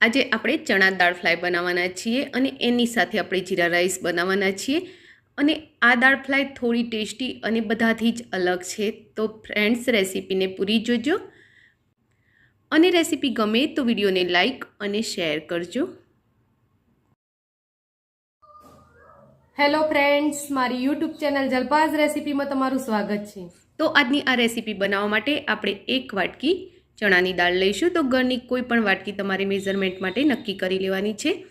આજે આપણે ચણા દાળ ફ્રાય બનાવવાના છીએ અને એની સાથે આપણે જીરા રાઈસ બનાવવાના છીએ. અને આ દાળ ફ્રાય થોડી ટેસ્ટી અને બધાથી જ અલગ છે. તો ફ્રેન્ડ્સ રેસીપીને પૂરી જોજો. અને રેસીપી ગમે તો વિડીયોને લાઈક અને શેર કરજો. હેલો ફ્રેન્ડ્સ મારી યુટ્યુબ ચેનલ જલપાઝ રેસીપીમાં તમારું સ્વાગત છે. તો આજની આ રેસીપી બનાવવા માટે આપણે એક વાટકી ચણાની દાળ લઈશું. તો ઘરની કોઈ પણ વાટકી તમારે મેઝરમેન્ટ માટે નક્કી કરી લેવાની છે.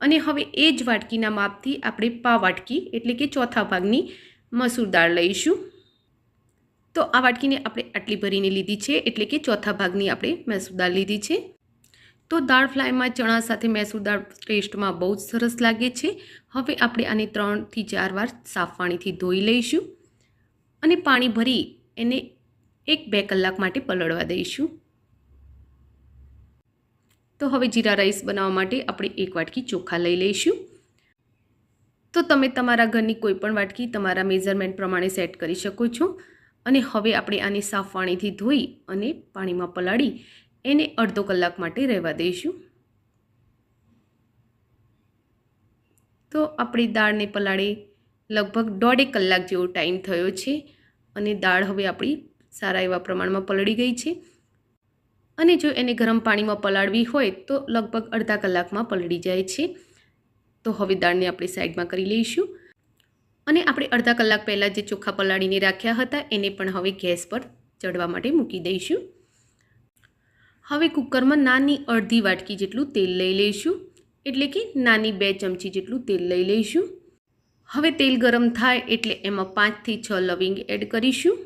અને હવે એ જ વાટકીના માપથી આપણે પા વાટકી, એટલે કે ચોથા ભાગની મસૂર દાળ લઈશું. તો આ વાટકીને આપણે આટલી ભરીને લીધી છે, એટલે કે ચોથા ભાગની આપણે મસૂર દાળ લીધી છે. તો દાળ ફ્રાયમાં ચણા સાથે મૈસૂર દાળ ટેસ્ટમાં બહુ જ સરસ લાગે છે. હવે આપણે આને ત્રણથી ચાર વાર સાફ પાણીથી ધોઈ લઈશું. અને પાણી ભરી એને એક બે કલાક માટે પલળવા દઈશું. તો હવે જીરા રાઈસ બનાવવા માટે આપણે એક વાટકી ચોખા લઈ લઈશું. તો તમે તમારા ઘરની કોઈપણ વાટકી તમારા મેઝરમેન્ટ પ્રમાણે સેટ કરી શકો છો. અને હવે આપણે આને સાફ પાણીથી ધોઈ અને પાણીમાં પલાળી એને અડધો કલાક માટે રહેવા દઈશું. તો આપણી દાળને પલાળે લગભગ દોઢેક કલાક જેવો ટાઈમ થયો છે અને દાળ હવે આપણી સારા એવા પ્રમાણમાં પલળી ગઈ છે. અને જો એને ગરમ પાણીમાં પલાળવી હોય તો લગભગ અડધા કલાકમાં પલળી જાય છે. તો હવે દાળને આપણે સાઈડમાં કરી લઈશું. અને આપણે અડધા કલાક પહેલાં જે ચોખા પલાળીને રાખ્યા હતા એને પણ હવે ગેસ પર ચડવા માટે મૂકી દઈશું. હવે કુકરમાં નાની અડધી વાટકી જેટલું તેલ લઈ લઈશું. એટલે કે નાની બે ચમચી જેટલું તેલ લઈ લઈશું. હવે તેલ ગરમ થાય એટલે એમાં પાંચથી છ લવિંગ એડ કરીશું.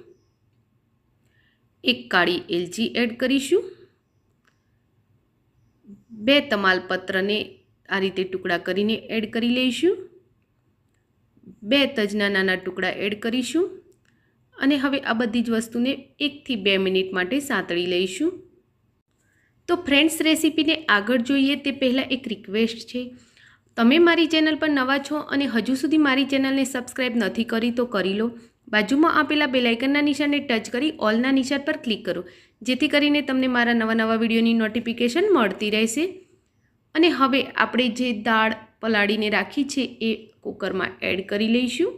એક કાળી એલચી એડ કરીશું. બે તમાલપત્રને આ રીતે ટુકડા કરીને એડ કરી લઈશું. બે તજના નાના ટુકડા એડ કરીશું અને હવે આ બધી જ વસ્તુને એકથી બે મિનિટ માટે સાંતળી લઈશું. તો ફ્રેન્ડ્સ, રેસીપીને આગળ જોઈએ તે પહેલાં એક રિક્વેસ્ટ છે. તમે મારી ચેનલ પર નવા છો અને હજુ સુધી મારી ચેનલને સબસ્ક્રાઈબ નથી કરી તો કરી લો. બાજુમાં આપેલા બેલાઇકનના નિશાનને ટચ કરી ઓલના નિશાન પર ક્લિક કરો. જેથી કરીને તમને મારા નવા નવા વિડીયોની નોટિફિકેશન મળતી રહેશે. અને હવે આપણે જે દાળ પલાળીને રાખી છે એ કુકરમાં એડ કરી લઈશું.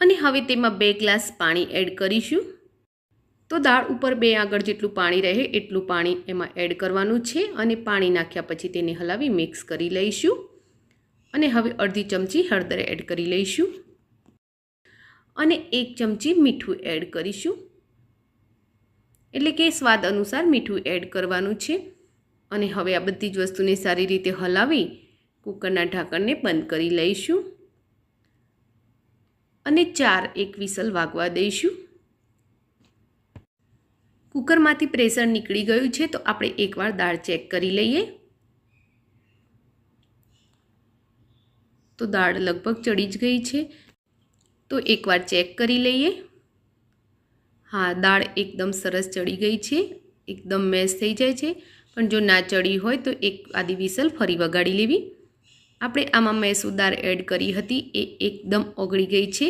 અને હવે તેમાં બે ગ્લાસ પાણી એડ કરીશું. તો દાળ ઉપર બે આગળ જેટલું પાણી રહે એટલું પાણી એમાં એડ કરવાનું છે અને પાણી નાખ્યા પછી તેને હલાવી મિક્સ કરી લઈશું. અને હવે અડધી ચમચી હળદર એડ કરી લઈશું. અને એક ચમચી મીઠું એડ કરીશું. એટલે કે સ્વાદ અનુસાર મીઠું એડ કરવાનું છે. અને હવે આ બધી જ વસ્તુને સારી રીતે હલાવી કુકરના ઢાંકણને બંધ કરી લઈશું. અને ચાર એક વિસલ વાગવા દઈશું. કુકરમાંથી પ્રેશર નીકળી ગયું છે તો આપણે એકવાર દાળ ચેક કરી લઈએ. તો દાળ લગભગ ચડી જ ગઈ છે. તો એકવાર ચેક કરી લઈએ. હા, દાળ એકદમ સરસ ચડી ગઈ છે. એકદમ મેશ થઈ જાય છે. પણ જો ના ચડી હોય તો એક આદી વિસલ ફરી વગાડી લેવી. આપણે આમાં મૈસૂર દાળ એડ કરી હતી. એ એકદમ ઓગળી ગઈ છે.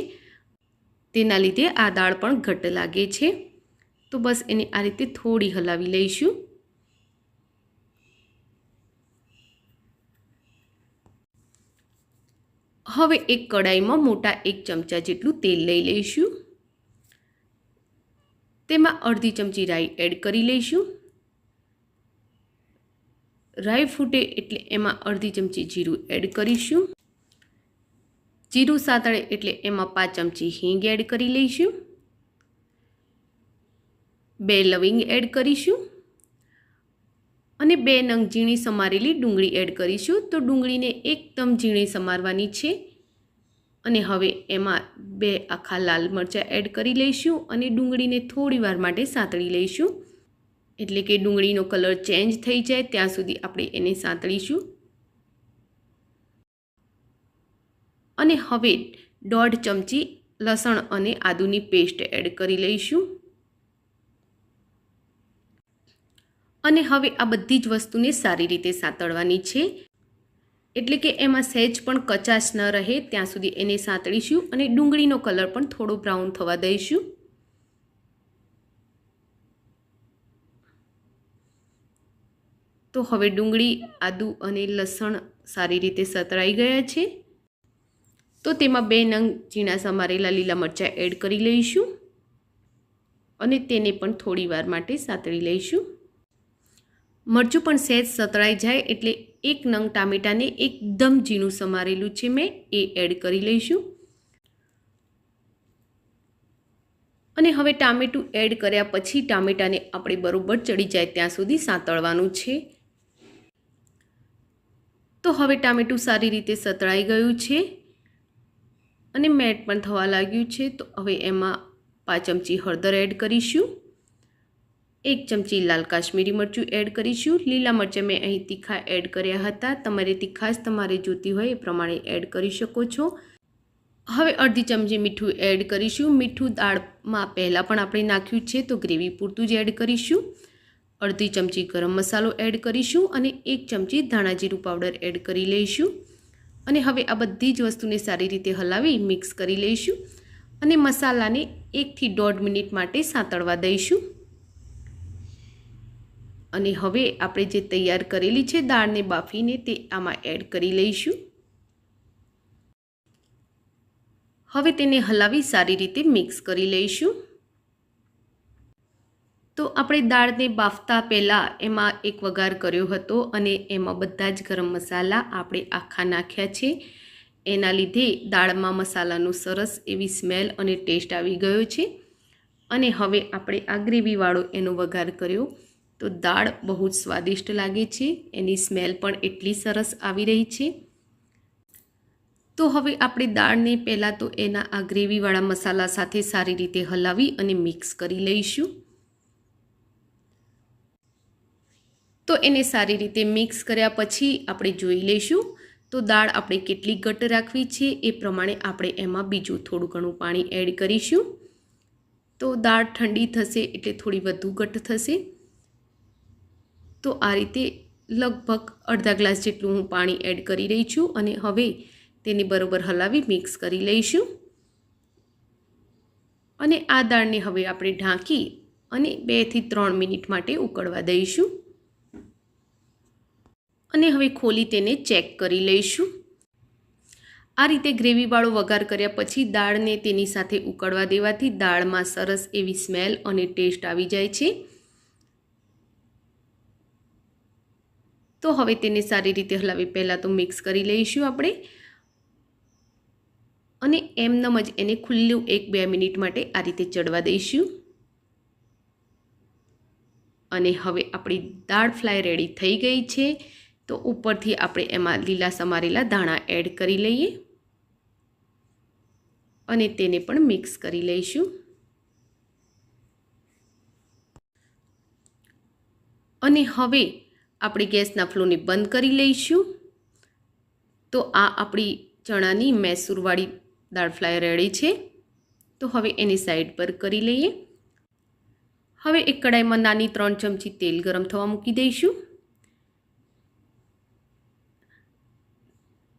તેના લીધે આ દાળ પણ ઘટ લાગે છે. તો બસ એને આ રીતે થોડી હલાવી લઈશું. હવે એક કડાઈમાં મોટા એક ચમચા જેટલું તેલ લઈ લઈશું. તેમાં અડધી ચમચી રાઈ એડ કરી લઈશું. રાઈ ફૂટે એટલે એમાં અડધી ચમચી જીરું એડ કરીશું. જીરું સાતળે એટલે એમાં પાંચ ચમચી હિંગ એડ કરી લઈશું. બે લવિંગ એડ કરીશું. અને બે નંગ ઝીણી સમારેલી ડુંગળી એડ કરીશું. તો ડુંગળીને એકદમ ઝીણી સમારવાની છે. અને હવે એમાં બે આખા લાલ મરચાં એડ કરી લઈશું અને ડુંગળીને થોડી વાર માટે સાંતળી લઈશું. એટલે કે ડુંગળીનો કલર ચેન્જ થઈ જાય, ત્યાં સુધી આપણે એને સાંતળીશું. અને હવે દોઢ ચમચી લસણ અને આદુની પેસ્ટ એડ કરી લઈશું. અને હવે આ બધી જ વસ્તુને સારી રીતે સાંતળવાની છે. એટલે કે એમાં સહેજ પણ કચાશ ન રહે, ત્યાં સુધી એને સાંતળીશું અને ડુંગળીનો કલર પણ થોડો બ્રાઉન થવા દઈશું. તો હવે ડુંગળી, આદુ અને લસણ સારી રીતે સતરાઈ ગયા છે. તો તેમાં બે નંગ ઝીણા સમારેલા લીલા મરચાં એડ કરી લઈશું અને તેને પણ થોડી વાર માટે સાંતળી લઈશું. મરચું પણ સહેજ સતળાઈ જાય એટલે એક નંગ ટામેટાને એકદમ ઝીણું સમારેલું છે મેં, એ એડ કરી લઈશું. અને હવે ટામેટું એડ કર્યા પછી ટામેટાને આપણે બરોબર ચડી જાય ત્યાં સુધી સાંતળવાનું છે. તો હવે ટામેટું સારી રીતે સતળાઈ ગયું છે અને મેટ પણ થવા લાગ્યું છે, તો હવે એમાં પાંચ ચમચી હળદર એડ કરીશું. એક ચમચી લાલ કાશ્મીરી મરચું એડ કરીશું. લીલા મરચાં મેં અહીં તીખા એડ કર્યા હતા. તમારે તીખાશ તમારે જોતી હોય એ પ્રમાણે એડ કરી શકો છો. હવે અડધી ચમચી મીઠું એડ કરીશું. મીઠું દાળમાં પહેલાં પણ આપણે નાખ્યું છે, તો ગ્રેવી પૂરતું જ એડ કરીશું. અડધી ચમચી ગરમ મસાલો એડ કરીશું અને એક ચમચી ધાણા જીરું પાવડર એડ કરી લઈશું. અને હવે આ બધી જ વસ્તુને સારી રીતે હલાવી મિક્સ કરી લઈશું અને મસાલાને એકથી દોઢ મિનિટ માટે સાંતળવા દઈશું. અને હવે આપણે જે તૈયાર કરેલી છે દાળને બાફીને તે આમાં એડ કરી લઈશું. હવે તેને હલાવી સારી રીતે મિક્સ કરી લઈશું. તો આપણે દાળને બાફતા પહેલાં એમાં એક વઘાર કર્યો હતો અને એમાં બધા જ ગરમ મસાલા આપણે આખા નાખ્યા છે. એના લીધે દાળમાં મસાલાનું સરસ એવી સ્મેલ અને ટેસ્ટ આવી ગયો છે. અને હવે આપણે આ ગ્રેવીવાળો એનો વઘાર કર્યો. તો દાળ બહુ જ સ્વાદિષ્ટ લાગે છે. એની સ્મેલ પણ એટલી સરસ આવી રહી છે. તો હવે આપણે દાળને પહેલાં તો એના આ ગ્રેવીવાળા મસાલા સાથે સારી રીતે હલાવી અને મિક્સ કરી લઈશું. તો એને સારી રીતે મિક્સ કર્યા પછી આપણે જોઈ લઈશું. તો દાળ આપણે કેટલી ઘટ રાખવી છે એ પ્રમાણે આપણે એમાં બીજું થોડું ઘણું પાણી એડ કરીશું. તો દાળ ઠંડી થશે એટલે થોડી વધુ ઘટ થશે. તો આ રીતે લગભગ અડધા ગ્લાસ જેટલું હું પાણી એડ કરી રહી છું અને હવે તેને બરોબર હલાવી મિક્સ કરી લઈશું. અને આ દાળને હવે આપણે ઢાંકી અને બેથી ત્રણ મિનિટ માટે ઉકળવા દઈશું. અને હવે ખોલી તેને ચેક કરી લઈશું. આ રીતે ગ્રેવીવાળો વઘાર કર્યા પછી દાળને તેની સાથે ઉકળવા દેવાથી દાળમાં સરસ એવી સ્મેલ અને ટેસ્ટ આવી જાય છે. તો હવે તેને સારી રીતે હલાવી પહેલાં તો મિક્સ કરી લઈશું આપણે. અને એમનેમ જ એને ખુલ્લું એક બે મિનિટ માટે આ રીતે ચડવા દઈશું. અને હવે આપણી દાળ ફ્રાય રેડી થઈ ગઈ છે. તો ઉપરથી આપણે એમાં લીલા સમારેલા ધાણા એડ કરી લઈએ. અને તેને પણ મિક્સ કરી લઈશું. અને હવે આપણે ગેસના ફ્લોને બંધ કરી લઈશું. તો આ આપણી ચણાની મૈસૂરવાળી દાળ ફ્રાય રેડી છે. તો હવે એની સાઈડ પર કરી લઈએ. હવે એક કડાઈમાં નાની ત્રણ ચમચી તેલ ગરમ થવા મૂકી દઈશું.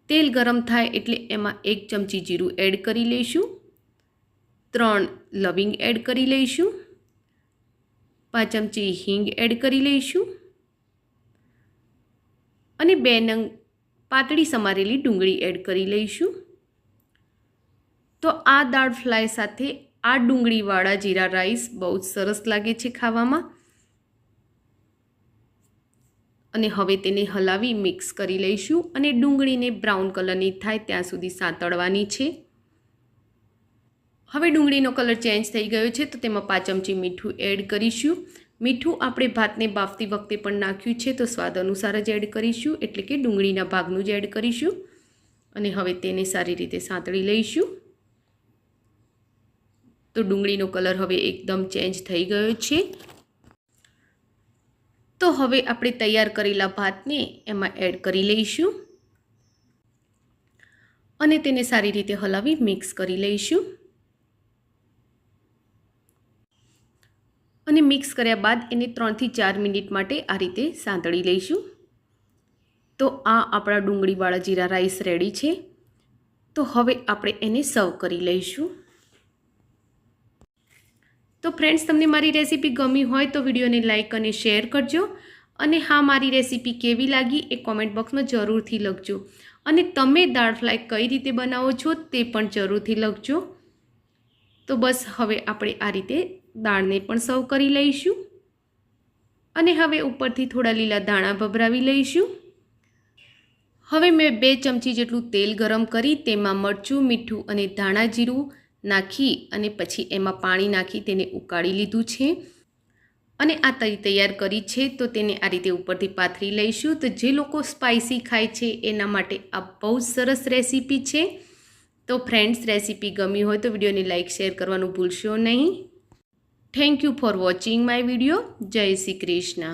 તેલ ગરમ થાય એટલે એમાં એક ચમચી જીરું એડ કરી લઈશું. ત્રણ લવિંગ એડ કરી લઈશું. પાંચ ચમચી હિંગ એડ કરી લઈશું. અને બે નંગ પાતળી સમારેલી ડુંગળી એડ કરી લઈશું. તો આ દાળ ફ્રાય સાથે આ ડુંગળીવાળા જીરા રાઈસ બહુ જ સરસ લાગે છે ખાવામાં. અને હવે તેને હલાવી મિક્સ કરી લઈશું અને ડુંગળીને બ્રાઉન કલરની થાય ત્યાં સુધી સાંતળવાની છે. હવે ડુંગળીનો કલર ચેન્જ થઈ ગયો છે તો તેમાં પાંચ ચમચી મીઠું એડ કરીશું. મીઠું આપણે ભાતને બાફતી વખતે પણ નાખ્યું છે તો સ્વાદ અનુસાર જ એડ કરીશું, એટલે કે ડુંગળીના ભાગનું જ એડ કરીશું. અને હવે તેને સારી રીતે સાંતળી લઈશું. તો ડુંગળીનો કલર હવે એકદમ ચેન્જ થઈ ગયો છે. તો હવે આપણે તૈયાર કરેલા ભાતને એમાં એડ કરી લઈશું. અને તેને સારી રીતે હલાવી મિક્સ કરી લઈશું. અને મિક્સ કર્યા બાદ એને ત્રણથી ચાર મિનિટ માટે આ રીતે સાંતળી લઈશું. તો આ આપણા ડુંગળીવાળા જીરા રાઈસ રેડી છે. તો હવે આપણે એને સર્વ કરી લઈશું. તો ફ્રેન્ડ્સ, તમને મારી રેસીપી ગમી હોય તો વિડીયોને લાઇક અને શેર કરજો. અને હા, મારી રેસીપી કેવી લાગી એ કોમેન્ટ બોક્સમાં જરૂરથી લખજો. અને તમે દાળ ફ્રાય કઈ રીતે બનાવો છો તે પણ જરૂરથી લખજો. તો બસ, હવે આપણે આ રીતે દાળને પણ સર્વ કરી લઈશું. અને હવે ઉપરથી થોડા લીલા દાણા ભભરાવી લઈશું. હવે મેં બે ચમચી જેટલું તેલ ગરમ કરી તેમાં મરચું, મીઠું અને ધાણા જીરું નાખી અને પછી એમાં પાણી નાખી તેને ઉકાળી લીધું છે. અને આ તરી તૈયાર કરી છે તો તેને આ રીતે ઉપરથી પાથરી લઈશું. તો જે લોકો સ્પાઇસી ખાય છે એના માટે આ બહુ સરસ રેસીપી છે. તો ફ્રેન્ડ્સ રેસીપી ગમી હોય તો વિડીયોને લાઇક શેર કરવાનું ભૂલશો નહીં. Thank you for watching my video જય શ્રી કૃષ્ણ